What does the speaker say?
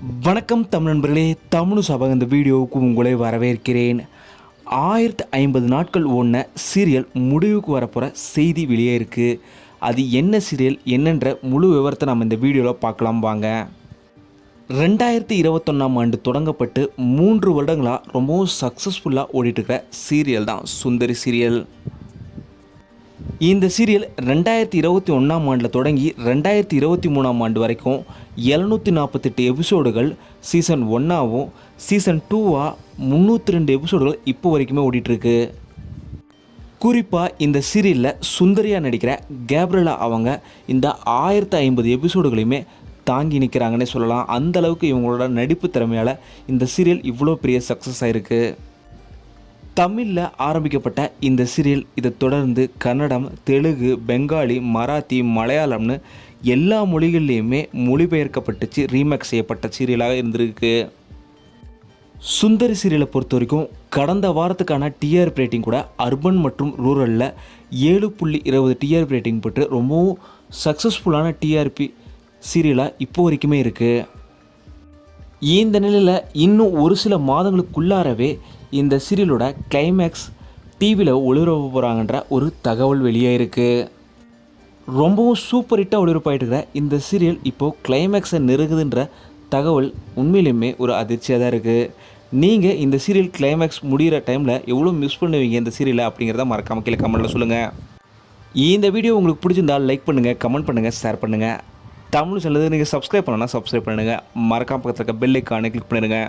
வணக்கம் தமிழ் நண்பர்களே தமிழ் சபக இந்த வீடியோவுக்கு உங்களை வரவேற்கிறேன். ஆயிரத்து ஐம்பது நாட்கள் ஓடின சீரியல் முடிவுக்கு வரப்போகிற செய்தி வெளியே இருக்குது அது என்ன சீரியல் என்னன்ற முழு விவரத்தை நம்ம இந்த வீடியோவில் பார்க்கலாம் வாங்க. ரெண்டாயிரத்தி இருபத்தொன்னாம் ஆண்டு தொடங்கப்பட்டு மூன்று வருடங்களாக ரொம்பவும் சக்ஸஸ்ஃபுல்லாக ஓடிட்டுருக்கிற சீரியல் தான் சுந்தரி சீரியல். இந்த சீரியல் ரெண்டாயிரத்தி இருபத்தி ஒன்றாம் ஆண்டில் தொடங்கி ரெண்டாயிரத்தி இருபத்தி மூணாம் ஆண்டு வரைக்கும் எழுநூற்றி நாற்பத்தெட்டு எபிசோடுகள் சீசன் ஒன்னாகவும் சீசன் டூவாக முந்நூற்றி ரெண்டு எபிசோடுகள் இப்போ வரைக்குமே ஓடிட்டுருக்கு. குறிப்பாக இந்த சீரியலில் சுந்தரியாக நடிக்கிற கேப்ரலா அவங்க இந்த ஆயிரத்தி ஐம்பது எபிசோடுகளையுமே தாங்கி நிற்கிறாங்கன்னே சொல்லலாம். அந்தளவுக்கு இவங்களோட நடிப்பு திறமையால் இந்த சீரியல் இவ்வளோ பெரிய சக்ஸஸ் ஆயிருக்கு. தமிழில் ஆரம்பிக்கப்பட்ட இந்த சீரியல் இதை தொடர்ந்து கன்னடம் தெலுங்கு பெங்காலி மராத்தி மலையாளம்னு எல்லா மொழிகள்லேயுமே மொழிபெயர்க்கப்பட்டுச்சு ரீமேக் செய்யப்பட்ட சீரியலாக இருந்திருக்கு. சுந்தரி சீரியலை பொறுத்த வரைக்கும் கடந்த வாரத்துக்கான டிஆர்பி ரேட்டிங் கூட அர்பன் மற்றும் ரூரலில் ஏழு புள்ளி இருபது டிஆர்பி ரேட்டிங் பெற்று ரொம்பவும் சக்ஸஸ்ஃபுல்லான டிஆர்பி சீரியலாக இப்போ வரைக்குமே இருக்குது இந்த நிலையில் இன்னும் ஒரு சில மாதங்களுக்குள்ளாரவே இந்த சீரியலோட கிளைமேக்ஸ் டிவியில் ஒளிபரப்ப போகிறாங்கன்ற ஒரு தகவல் வெளியே இருக்குது ரொம்பவும் சூப்பர் ஹிட்டாக ஒளிபரப்பாயிட்டு இருக்கிற இந்த சீரியல் இப்போது கிளைமேக்ஸை நெருங்குதுன்ற தகவல் உண்மையிலுமே ஒரு அதிர்ச்சியாக தான் இருக்குது நீங்கள் இந்த சீரியல் கிளைமேக்ஸ் முடிகிற டைமில் எவ்வளோ மிஸ் பண்ணுவீங்க இந்த சீரியலை அப்படிங்கிறத மறக்காமல் கீழே கமெண்ட்டில் சொல்லுங்கள் இந்த வீடியோ உங்களுக்கு பிடிச்சிருந்தால் லைக் பண்ணுங்கள் கமெண்ட் பண்ணுங்கள் ஷேர் பண்ணுங்கள் தமிழ் சேனலுக்கு நீங்கள் சப்ஸ்கிரைப் பண்ணணும்னா சப்ஸ்கிரைப் பண்ணுங்கள் மறக்காம பக்கத்தில் இருக்க பெல் ஐக்கானை கிளிக் பண்ணிடுங்க